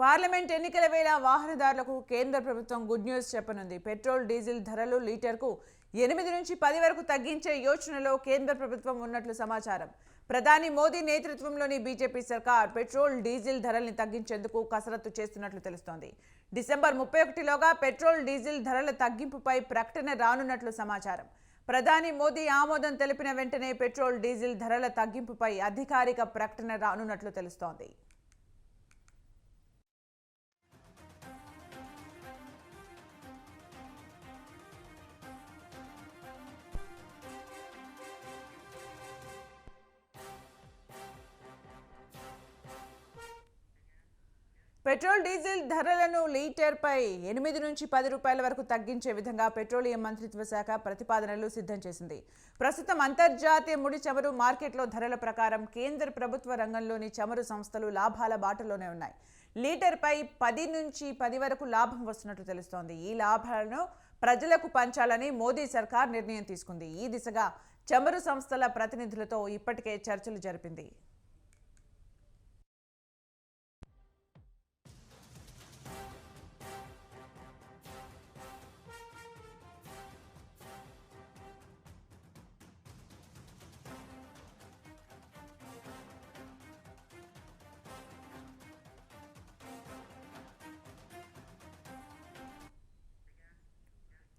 Parliament ఎన్నికల వేళ వాహనదారులకు కేంద్ర ప్రభుత్వం గుడ్ న్యూస్ చెప్పనుంది. పెట్రోల్ డీజిల్ ధరలు లీటర్కు ఎనిమిది నుంచి పది వరకు తగ్గించే యోచనలో కేంద్ర ప్రభుత్వం ఉన్నట్లు సమాచారం. ప్రధాని మోదీ నేతృత్వంలోని బీజేపీ సర్కార్ పెట్రోల్ డీజిల్ ధరల్ని తగ్గించేందుకు కసరత్తు చేస్తున్నట్లు తెలుస్తోంది. డిసెంబర్ ముప్పై ఒకటిలోగా పెట్రోల్ డీజిల్ ధరల తగ్గింపుపై ప్రకటన రానున్నట్లు సమాచారం. ప్రధాని మోదీ ఆమోదం తెలిపిన వెంటనే పెట్రోల్ డీజిల్ ధరల తగ్గింపుపై అధికారిక ప్రకటన రానున్నట్లు తెలుస్తోంది. పెట్రోల్ డీజిల్ ధరలను లీటర్పై ఎనిమిది నుంచి పది రూపాయల వరకు తగ్గించే విధంగా పెట్రోలియం మంత్రిత్వ శాఖ ప్రతిపాదనలు సిద్ధం చేసింది. ప్రస్తుతం అంతర్జాతీయ ముడి చమురు మార్కెట్లో ధరల ప్రకారం కేంద్ర ప్రభుత్వ రంగంలోని చమురు సంస్థలు లాభాల బాటలోనే ఉన్నాయి. లీటర్పై పది నుంచి పది వరకు లాభం వస్తున్నట్లు తెలుస్తోంది. ఈ లాభాలను ప్రజలకు పంచాలని మోదీ సర్కార్ నిర్ణయం తీసుకుంది. ఈ దిశగా చమురు సంస్థల ప్రతినిధులతో ఇప్పటికే చర్చలు జరిపింది.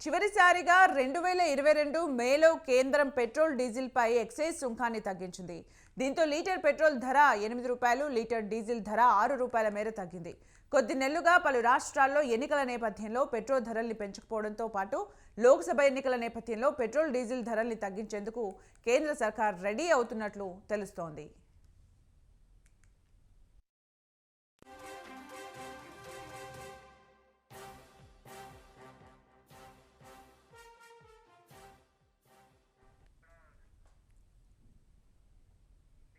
చివరిసారిగా రెండు వేల ఇరవై రెండు మేలో కేంద్రం పెట్రోల్ డీజిల్పై ఎక్సైజ్ సుంకాన్ని తగ్గించింది. దీంతో లీటర్ పెట్రోల్ ధర ఎనిమిది రూపాయలు లీటర్ డీజిల్ ధర ఆరు రూపాయల మేర తగ్గింది. కొద్ది నెలలుగా పలు రాష్ట్రాల్లో ఎన్నికల నేపథ్యంలో పెట్రోల్ ధరల్ని పెంచకపోవడంతో పాటు లోక్సభ ఎన్నికల నేపథ్యంలో పెట్రోల్ డీజిల్ ధరల్ని తగ్గించేందుకు కేంద్ర సర్కార్ రెడీ అవుతున్నట్లు తెలుస్తోంది.